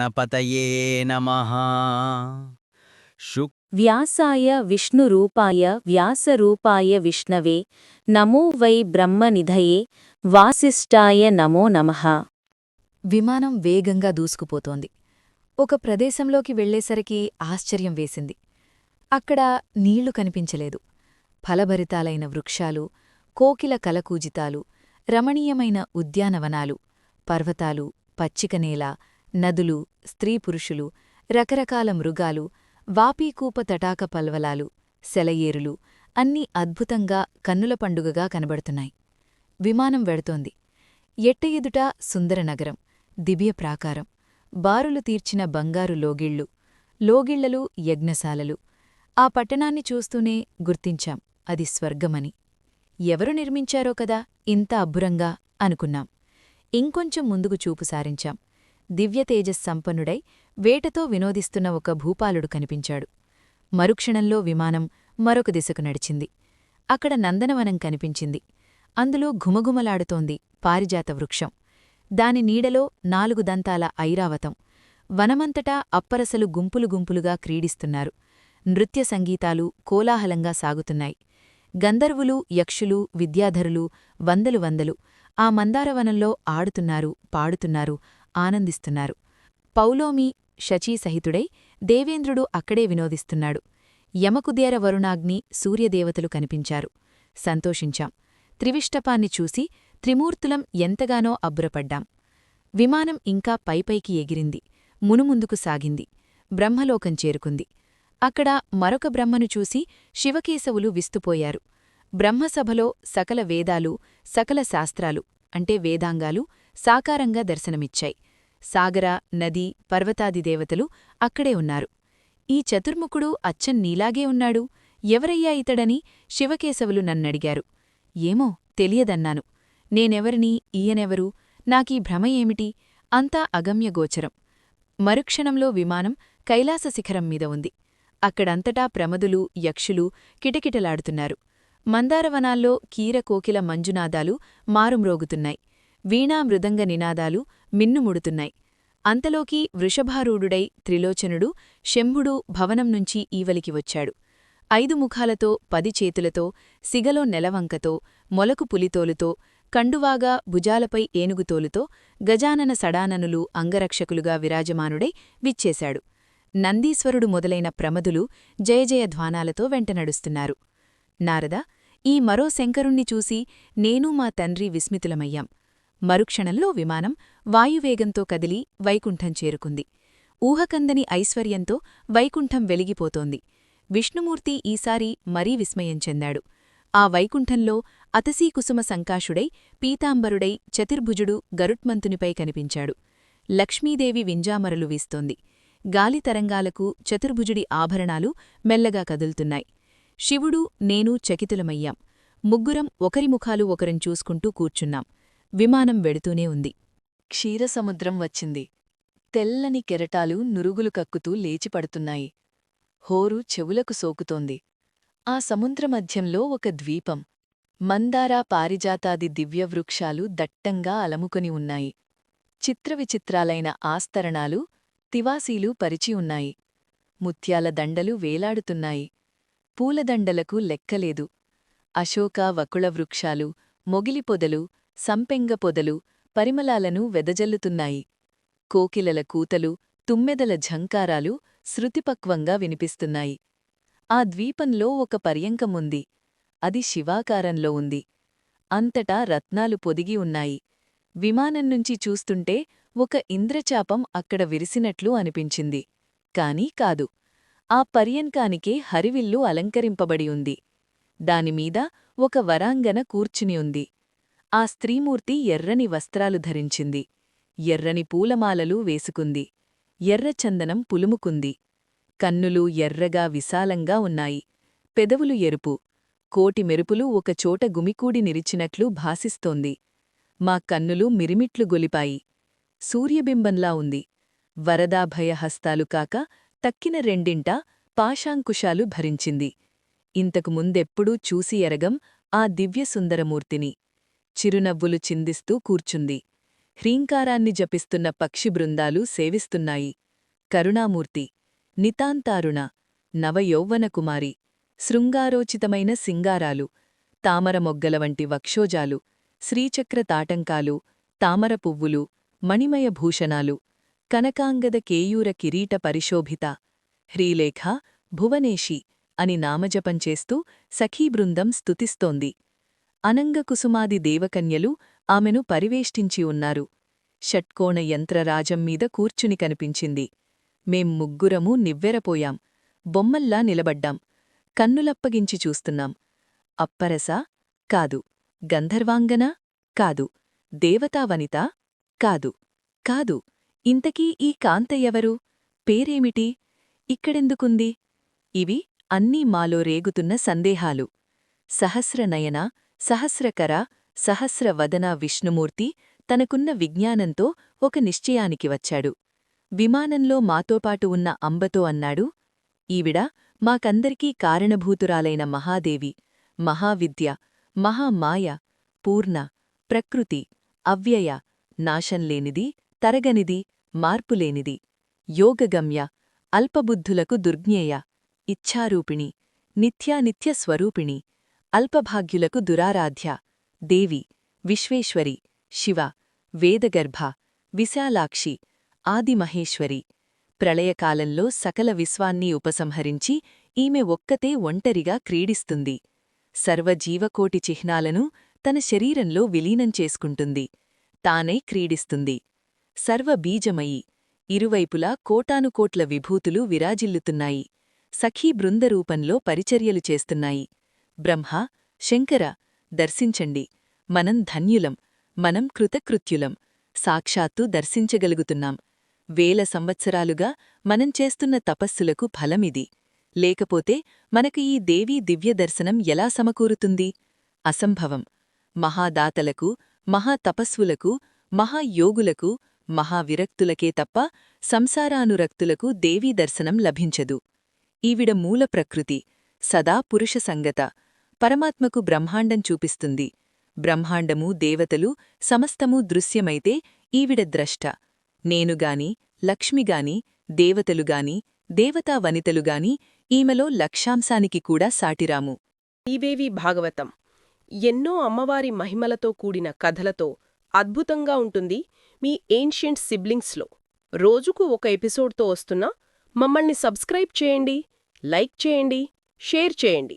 గణపతయే నమః. శుక్ వ్యాసాయ విష్ణురూపాయ వ్యాసరూపాయ విష్ణవే నమో వై బ్రహ్మనిధయే వాసిష్ఠాయ నమో నమః. విమానం వేగంగా దూసుకుపోతోంది. ఒక ప్రదేశంలోకి వెళ్ళేసరికి ఆశ్చర్యం వేసింది. అక్కడ నీళ్ళు కనిపించలేదు. ఫలభరితాలైన వృక్షాలు కోకిల కలకూజితాలు రమణీయమైన ఉద్యానవనాలు పర్వతాలు పచ్చికనేల నదులు స్త్రీ పురుషులు రకరకాల మృగాలు వాపీకూప తటాక పల్వలాలు సెలయేరులు అన్నీ అద్భుతంగా కన్నుల పండుగగా కనబడుతున్నాయి. విమానం వెడుతోంది ఎట్ట ఎదుట సుందరనగరం దివ్య ప్రాకారం. బారులు తీర్చిన బంగారు లోగిళ్ళు లోగిళ్ళలు యజ్ఞశాలలు. ఆ పట్టణాన్ని చూస్తూనే గుర్తించాం. అది స్వర్గమని. ఎవరు నిర్మించారో కదా ఇంత అబ్బురంగా అనుకున్నాం. ఇంకొంచెం ముందుకు చూపు సారించాం. దివ్యతేజస్సంపన్నుడై వేటతో వినోదిస్తున్న ఒక భూపాలుడు కనిపించాడు. మరుక్షణంలో విమానం మరొక దిశకు నడిచింది. అక్కడ నందనవనం కనిపించింది. అందులో ఘుమఘుమలాడుతోంది పారిజాత వృక్షం. దాని నీడలో నాలుగు దంతాల ఐరావతం. వనమంతటా అప్పరసలు గుంపులు గుంపులుగా క్రీడిస్తున్నారు. నృత్య సంగీతాలు కోలాహలంగా సాగుతున్నాయి. గంధర్వులు యక్షులు విద్యాధరులు వందలు వందలు ఆ మందారవనంలో ఆడుతున్నారు పాడుతున్నారు ఆనందిస్తున్నారు. పౌలోమి శచీ సహితుడై దేవేంద్రుడు అక్కడే వినోదిస్తున్నాడు. యమకుదేర వరుణాగ్ని సూర్యదేవతలు కనిపించారు. సంతోషించాం. త్రివిష్టపాన్ని చూసి త్రిమూర్తులం ఎంతగానో అబ్బురపడ్డాం. విమానం ఇంకా పైపైకి ఎగిరింది. మునుముందుకు సాగింది. బ్రహ్మలోకం చేరుకుంది. అక్కడ మరొక బ్రహ్మను చూసి శివకేశవులు విస్తుపోయారు. బ్రహ్మసభలో సకల వేదాలు సకల శాస్త్రాలు అంటే వేదాంగాలు సాకారంగా దర్శనమిచ్చాయి. సాగర నది పర్వతాది దేవతలు అక్కడే ఉన్నారు. ఈ చతుర్ముఖుడు అచ్చం నీలాగే ఉన్నాడు. ఎవరయ్యా ఇతడని శివకేశవులు నన్నడిగారు. ఏమో తెలియదన్నాను. నేనెవరిని ఈయనెవరు? నాకీ భ్రమ ఏమిటి? అంతా అగమ్యగోచరం మరుక్షణంలో విమానం కైలాస శిఖరం మీద ఉంది. అక్కడంతటా ప్రమదులు యక్షులు కిటకిటలాడుతున్నారు. మందారవనాల్లో కీరకోకిల మంజునాదాలు మారుమ్రోగుతున్నాయి. వీణా మృదంగ నినాదాలు మిన్నుముడుతున్నాయి అంతలోకి వృషభారూఢుడై త్రిలోచనుడు శంభుడు భవనం నుంచి ఈవలికి వచ్చాడు. ఐదు ముఖాలతో పది చేతులతో సిగలో నెలవంకతో మొలకు పులితోలుతో కండువాగా భుజాలపై ఏనుగుతోలుతో గజానన సడాననులు అంగరక్షకులుగా విరాజమానుడై విచ్చేశాడు. నందీశ్వరుడు మొదలైన ప్రమదులు జయజయధ్వానాలతో వెంట నడుస్తున్నారు. నారద ఈ మరో శంకరుణ్ణి చూసి నేనూ మా తండ్రి విస్మితులమయ్యాం. మరుక్షణంలో విమానం వాయువేగంతో కదిలి వైకుంఠం చేరుకుంది. ఊహకందని ఐశ్వర్యంతో వైకుంఠం వెలిగిపోతోంది. విష్ణుమూర్తి ఈసారి మరీ విస్మయం చెందాడు. ఆ వైకుంఠంలో అతసీకుసుమ సంకాశుడై పీతాంబరుడై చతుర్భుజుడు గరుట్మంతునిపై కనిపించాడు. లక్ష్మీదేవి వింజామరలు వీస్తోంది. గాలి తరంగాలకు చతుర్భుజుడి ఆభరణాలు మెల్లగా కదులుతున్నాయి. శివుడు నేను చకితులమయ్యాం. ముగ్గురం ఒకరి ముఖాలు ఒకరం చూసుకుంటూ కూర్చున్నాం. విమానం వెడుతూనే ఉంది. క్షీరసముద్రం వచ్చింది. తెల్లని కెరటాలు నురుగులు కక్కుతూ లేచిపడుతున్నాయి హోరు చెవులకు సోకుతోంది. ఆ సముద్రమధ్యంలో ఒక ద్వీపం. మందారా పారిజాతాది దివ్యవృక్షాలు దట్టంగా అలముకొని ఉన్నాయి. చిత్రవిచిత్రాలైన ఆస్తరణాలు తివాసీలు పరిచి ఉన్నాయి. ముత్యాల దండలు వేలాడుతున్నాయి. పూలదండలకు లెక్కలేదు. అశోక వకుళ వృక్షాలు సంపెంగ పొదలు పరిమళాలను వెదజల్లుతున్నాయి. కోకిలల కూతలు తుమ్మెదల ఝంకారాలు శృతిపక్వంగా వినిపిస్తున్నాయి. ఆ ద్వీపంలో ఒక పర్యంకముంది. అది శివాకారంలో ఉంది. అంతటా రత్నాలు పొదిగి ఉన్నాయి. విమానం నుంచి చూస్తుంటే ఒక ఇంద్రచాపం అక్కడ విరిసినట్లు అనిపించింది. కాని కాదు. ఆ పర్యంకానికే హరివిల్లు అలంకరింపబడి ఉంది. దానిమీద ఒక వరాంగన కూర్చుని ఉంది. ఆ స్త్రీమూర్తి ఎర్రని వస్త్రాలు ధరించింది. ఎర్రని పూలమాలలు వేసుకుంది. ఎర్రచందనం పులుముకుంది. కన్నులు ఎర్రగా విశాలంగా ఉన్నాయి. పెదవులు ఎరుపు. కోటి మెరుపులు ఒకచోట గుమికూడి నిరిచినట్లు భాసిస్తోంది. మా కన్నులు మిరిమిట్లు గొలిపాయి. సూర్యబింబంలా ఉంది. వరదాభయ హస్తాలు కాక తక్కిన రెండింటా పాశాంకుశాలు భరించింది. ఇంతకు ముందెప్పుడూ చూసి ఎరగం ఆ దివ్యసుందరమూర్తిని. చిరునవ్వులు చిందిస్తూ కూర్చుంది. హ్రీంకారాన్ని జపిస్తున్న పక్షి బృందాలు సేవిస్తున్నాయి. కరుణామూర్తి నితాంతారుణ నవయౌవ్వనకుమారి శృంగారోచితమైన సింగారాలు తామర మొగ్గల వంటి వక్షోజాలు శ్రీచక్ర తాటంకాలు తామర పువ్వులు మణిమయ భూషణాలు కనకాంగద కేయూర కిరీట పరిశోభిత హ్రీలేఖ భువనేషి అని నామజపం చేస్తూ సఖీబృందం స్తుతిస్తోంది. అనంగకుసుమాది దేవకన్యలు ఆమెను పరివేష్టించి ఉన్నారు. షట్కోణ యంత్రరాజం మీద కూర్చుని కనిపించింది. మేం ముగ్గురమూ నివ్వెరపోయాం. బొమ్మల్లా నిలబడ్డాం. కన్నులప్పగించి చూస్తున్నాం. అప్పరస? కాదు. గంధర్వాంగన? కాదు. దేవతావనిత? కాదు. కాదు. ఇంతకీ ఈ కాంత ఎవరు? పేరేమిటి? ఇక్కడెందుకుంది? ఇవి అన్నీ మాలో రేగుతున్న సందేహాలు. సహస్రనయన? సహస్రకర సహస్రవదన విష్ణుమూర్తి తనకున్న విజ్ఞానంతో ఒక నిశ్చయానికి వచ్చాడు. విమానంలో మాతోపాటు ఉన్న అంబతో అన్నాడు ఈవిడ మాకందరికీ కారణభూతురాలైన మహాదేవి మహావిద్య మహామాయ పూర్ణ ప్రకృతి అవ్యయ నాశంలేనిది తరగనిది మార్పులేనిది యోగగమ్య అల్పబుద్ధులకు దుర్జ్ఞేయ ఇచ్ఛారూపిణి నిత్యానిత్య స్వరూపిణి అల్పభాగ్యులకు దురారాధ్య దేవి విశ్వేశ్వరి శివ వేదగర్భ విశాలాక్షి ఆదిమహేశ్వరి. ప్రళయకాలంలో సకల విశ్వాన్ని ఉపసంహరించి ఈమె ఒక్కతే ఒంటరిగా క్రీడిస్తుంది. సర్వజీవకోటి చిహ్నాలను తన శరీరంలో విలీనం చేసుకుంటుంది. తానై క్రీడిస్తుంది. సర్వబీజమయి. ఇరువైపులా కోటానుకోట్ల విభూతులు విరాజిల్లుతున్నాయి. సఖీ బృందరూపంలో పరిచర్యలు చేస్తున్నాయి. బ్రహ్మ శంకర దర్శించండి. మనం ధన్యులం మనం కృతకృత్యులం సాక్షాత్తు దర్శించగలుగుతున్నాం. వేల సంవత్సరాలుగా మనం చేస్తున్న తపస్సులకు ఫలమిది. లేకపోతే మనకు ఈ దేవీ దివ్యదర్శనం ఎలా సమకూరుతుంది? అసంభవం. మహాదాతలకు మహాతపస్సులకు మహాయోగులకు మహావిరక్తులకే తప్ప సంసారానురక్తులకు దేవీ దర్శనం లభించదు. ఈవిడ మూల ప్రకృతి. సదా పురుష సంగత. పరమాత్మకు బ్రహ్మాండం చూపిస్తుంది. బ్రహ్మాండము దేవతలు సమస్తము దృశ్యమైతే ఈవిడ ద్రష్ట. నేనుగాని లక్ష్మిగాని దేవతలుగాని దేవతా వనితలుగాని ఈమెలో లక్షాంశానికి కూడా సాటిరాము. శ్రీదేవి భాగవతం. ఎన్నో అమ్మవారి మహిమలతో కూడిన కథలతో అద్భుతంగా ఉంటుంది మీ ఏన్షియంట్ సిబ్లింగ్స్లో. రోజుకు ఒక ఎపిసోడ్తో వస్తున్నా మమ్మల్ని సబ్స్క్రైబ్ చేయండి లైక్ చేయండి షేర్ చేయండి.